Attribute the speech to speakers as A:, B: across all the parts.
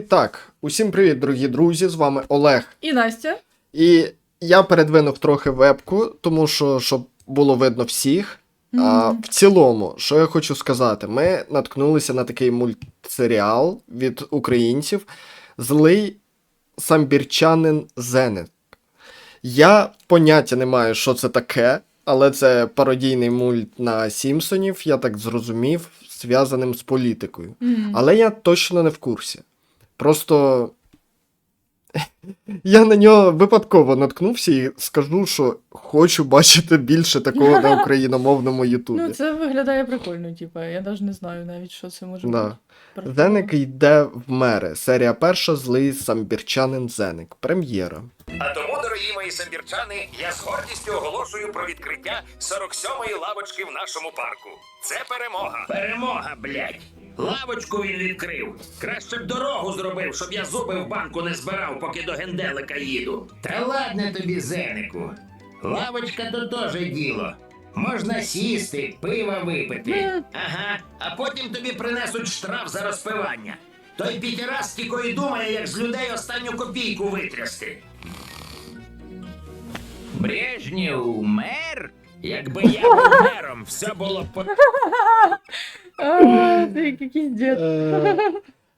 A: І так, усім привіт, дорогі друзі! З вами Олег.
B: І Настя.
A: І я передвинув трохи вебку, тому що щоб було видно всіх. А, в цілому, що я хочу сказати, ми наткнулися на такий мультсеріал від українців Злий самбірчанин Зенит. Я поняття не маю, що це таке, але це пародійний мульт на Сімпсонів, я так зрозумів, зв'язаним з політикою.
B: Мгм.
A: Але я точно не в курсі. Просто я на нього випадково наткнувся і скажу, що хочу бачити більше такого на україномовному Ютубі.
B: Ну, це виглядає прикольно, типа. Я навіть не знаю навіть, що це може
A: Да.
B: бути.
A: Зеник йде в мери. Серія перша злий самбірчанин Зеник. Прем'єра.
C: А тому, дорогі мої самбірчани, я з гордістю оголошую про відкриття 47-ї лавочки в нашому парку. Це перемога.
D: Перемога, блядь! Лавочку він відкрив. Краще б дорогу зробив, щоб я зуби в банку не збирав, поки до генделика їду. Та ладно тобі, зенику. Лавочка то теж діло. Можна сісти, пива випити. Ага, а потім тобі принесуть штраф за розпивання. Той пітірас тільки і думає, як з людей останню копійку витрясти. Брежнєв мер? Якби я був мером, все було по.
B: Ти як якийсь дід.
A: Е,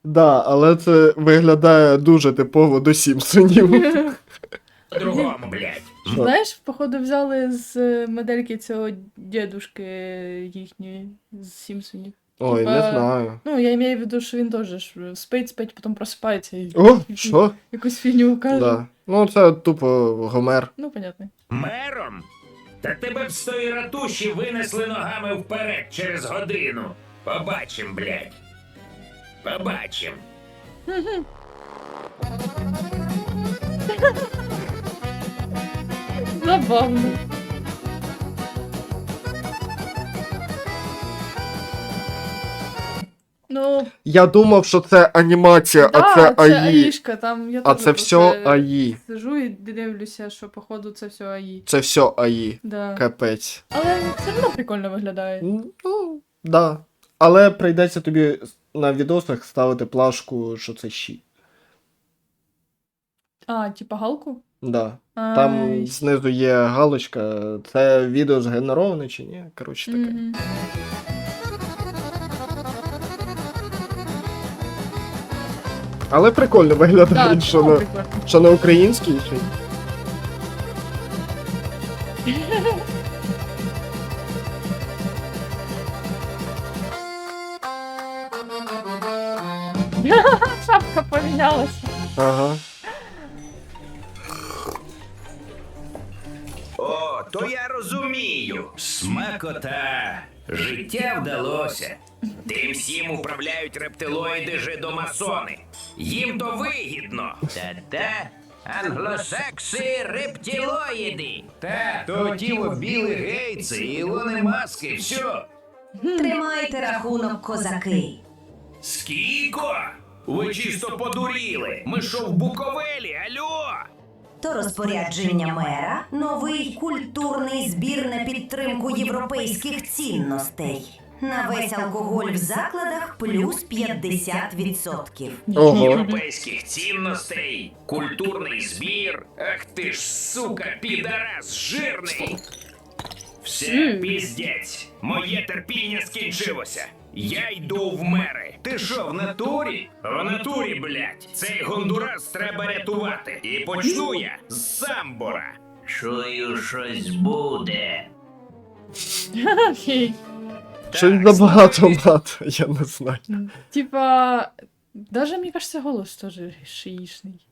A: да, але це виглядає дуже типово до Сімпсонів.
D: По-другому, блядь.
B: Знаєш, походу взяли з е, модельки цього дідушки їхньої з Сімпсонів.
A: Ой, не знаю.
B: Ну, я маю в виду, що він теж ж спить, спить, потім просипається і
A: О, що?
B: якусь фігню каже.
A: Да. Ну, це тупо Гомер.
B: Ну, понятно.
D: Мером? Та тебе б з тої ратуші винесли ногами вперед через годину. Побачим, блядь. Побачим.
B: Забавно. Ну,
A: Я думав, що це анімація,
B: да,
A: а це АІ.
B: АІшка, там я
A: А
B: теж
A: це
B: про
A: все АІ.
B: Сижу і дивлюся, що походу це все АІ.
A: Це все АІ.
B: Да.
A: Капець.
B: Але все одно прикольно виглядає.
A: Ну, да. Але прийдеться тобі на відосах ставити плашку, що це щі.
B: А, типа галку?
A: Да. Там
B: Ай.
A: знизу є галочка. Це відео згенероване чи ні? Коротше таке.
B: Мгм.
A: Але прикольно виглядає,
B: Так,
A: що,
B: ну,
A: на,
B: прикольно.
A: що на українській й.
B: Шапка помінялася.
A: Ага.
D: О, то я розумію. Смакота. Життя вдалося. Тим всім управляють рептилоїди жидомасони. Їм то вигідно. Та-та. Англосакси рептилоїди. Та, то тіло білі гейці, Ілони Маски, все.
E: Тримайте рахунок, козаки.
D: Скіко? Ви чисто подуріли. Ми що в Буковелі, альо?
E: То розпорядження мера новий культурний збір на підтримку європейських цінностей. На весь алкоголь в закладах плюс 50%.
A: Ого.
D: Європейських цінностей, культурний збір. Ах ти ж, сука, підарас жирний. Все, піздець. Моє терпіння скінчилося. Я йду в мери. Ти що, в натурі? В натурі, блядь. Цей гондурас треба рятувати. І почну я з самбора. Чую, щось буде.
B: Окей.
A: Щось забагато мат, я не знаю.
B: Типа, даже мені кажется, голос теж шиїшний.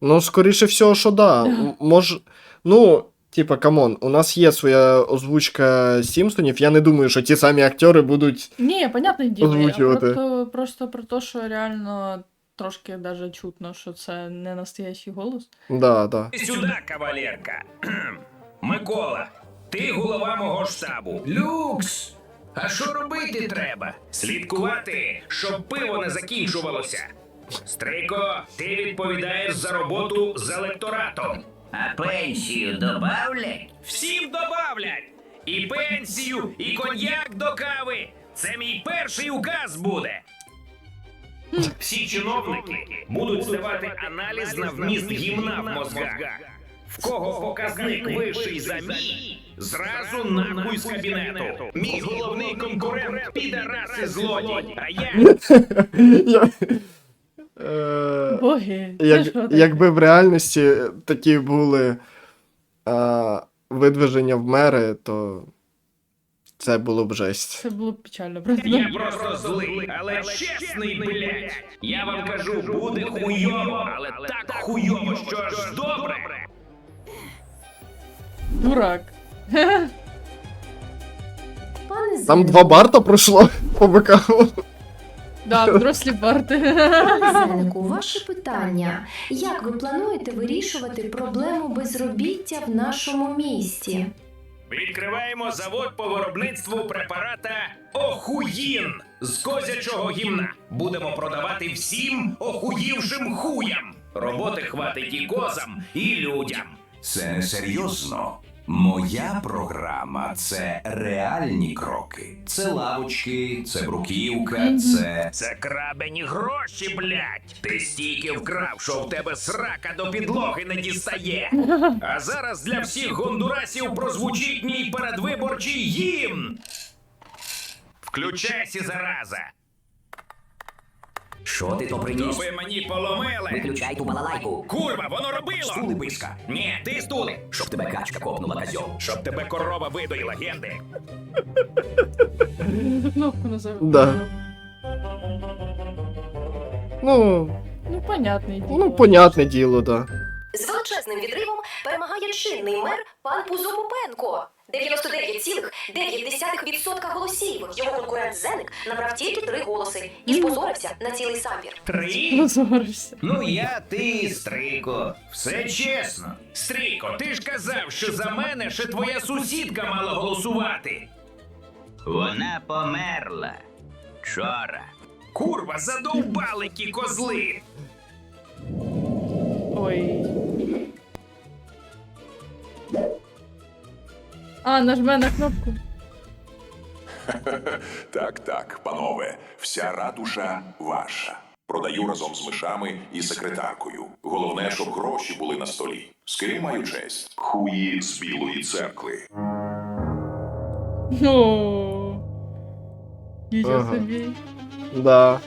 A: Ну, скоріше всього, що да. М- Мож... Ну, типа, камон, у нас є своя озвучка Сімпсонів. Я не думаю, що ті самі актори будуть.
B: Ні, понятне діло, просто, просто про те, що реально трошки даже чутно, що це не настоящий голос.
A: Да, да.
D: Сюди, кавалерка. Микола, ти голова мого штабу. Люкс! А що робити треба? Слідкувати, щоб пиво не закінчувалося. Стрико, ти відповідаєш за роботу з електоратом.
F: А пенсію добавлять?
D: Всім добавлять! І пенсію, і коньяк до кави. Це мій перший указ буде. Всі чиновники будуть здавати аналіз на вміст гімна в мозгах. В кого показник вищий за мій, зразу нахуй з кабінету. Мій головний конкурент підарас і злодій. А Я...
A: Е,
B: Боги, це
A: Як,
B: що таке?
A: якби в реальності такі були а, видвиження в мери, то це було б жесть.
B: Це було б печально, просто.
D: Я просто злий, але чесний, блядь. Я вам кажу, буде хуйово, але так хуйово, що аж добре.
B: Дурак.
G: Пане
A: Там два барта пройшло по бокам.
B: Да, дорослі парти.
G: Пане ваше питання. Як ви плануєте вирішувати проблему безробіття в нашому місті?
D: Відкриваємо завод по виробництву препарата Охуїн з козячого гімна. Будемо продавати всім охуївшим хуям. Роботи хватить і козам, і людям.
H: Це не серйозно. Моя програма це реальні кроки. Це лавочки, це бруківка, це.
D: Це крабені гроші, блядь. Ти стільки вкрав, що в тебе срака до підлоги не дістає. А зараз для всіх гондурасів прозвучить мій передвиборчий гімн. Включайся, зараза.
F: Що ти то
D: То
F: приніс?
D: ви мені поломили.
F: Виключай ту балалайку.
D: Курва, воно робило!
F: Стули биска.
D: Ні, ти стули!
F: Щоб тебе качка копнула козьол.
D: Щоб тебе корова видоїла, генди!
B: Кнопку назову.
A: Да. Ну,
B: Ну, понятне діло.
A: ну, понятне діло, да.
I: З величезним відривом перемагає чинний мер пан Пузомупенко. 99,9% голосів. Його конкурент Зеник набрав тільки три голоси і впозорився на цілий самбір.
D: Три?
B: Позорився.
D: Ну я, ти, Стрико. Все чесно. Стріко, ти ж казав, що за мене ще твоя сусідка мала голосувати.
F: Вона померла. Вчора.
D: Курва, задовбали ті козли.
B: Ой. А, нажме на кнопку.
J: Так, так, панове, вся ратуша ваша. Продаю разом з мишами і секретаркою. Головне, щоб гроші були на столі. З ким маю честь? Хуї з білої церкви.
B: Нічого
A: Ага.
B: собі.
A: Да.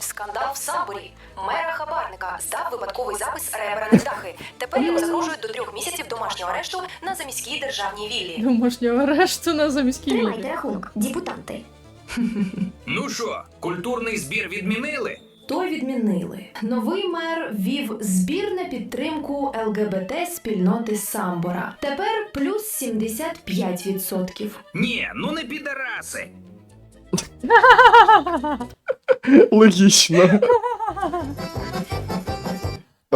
I: Скандал в самборі. Мера хабарника здав випадковий запис ребера невдахи. Тепер йому загрожують до трьох місяців домашнього арешту на заміській державній віллі.
B: Домашнього арешту на заміській
G: Тримайте
B: віллі.
G: рахунок, депутати.
D: Ну що, культурний збір відмінили?
G: То відмінили. Новий мер ввів збір на підтримку ЛГБТ спільноти Самбора. Тепер плюс 75%.
D: Ні, ну не підараси.
A: Логічно.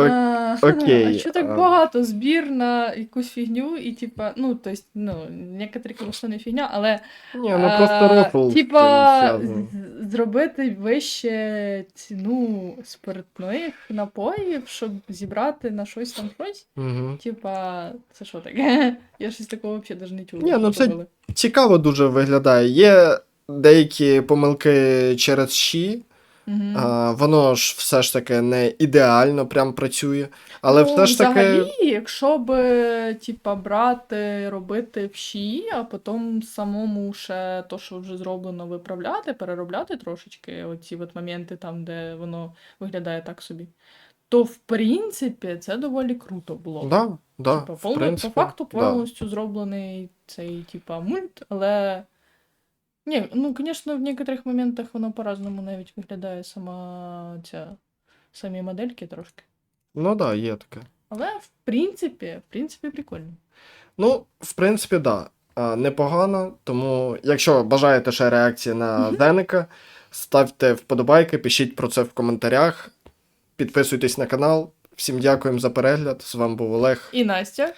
A: Ок- окей,
B: А що так
A: а.
B: багато? Збір на якусь фігню, і типа, ну, то есть, ну, некоторі, звісно, не фігня, але.
A: Ні, ну просто рофл.
B: Типа,
A: цим зв'язано.
B: з- зробити вище ціну спиртних напоїв, щоб зібрати на щось там щось.
A: Мгм.
B: Типа, це що таке? Я щось такого взагалі навіть не чула.
A: Ні, ну
B: що
A: це-
B: робили.
A: Цікаво дуже виглядає. Є деякі помилки через щі.
B: Мгм.
A: А, воно ж все ж таки не ідеально прям працює. Але
B: ну,
A: все ж таки.
B: Взагалі, якщо б, типа, брати, робити вщі, а потім самому ще то, що вже зроблено, виправляти, переробляти трошечки оці от моменти там, де воно виглядає так собі, то в принципі це доволі круто було.
A: Да, да,
B: Типа,
A: в принципі,
B: по факту
A: да.
B: повністю зроблений цей, типа, мульт, але. Ні, ну, звісно, в некоторих моментах воно по-разному навіть виглядає сама ця самі модельки трошки.
A: Ну так, да, є таке.
B: Але в принципі, в принципі, прикольно.
A: Ну, в принципі, да. Непогано. Тому, якщо бажаєте ще реакції на Деника, ставте вподобайки, пишіть про це в коментарях, підписуйтесь на канал. Всім дякуємо за перегляд. З вами був Олег.
B: І Настя.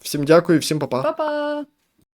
A: Всім дякую, всім па-па.
B: Па-па!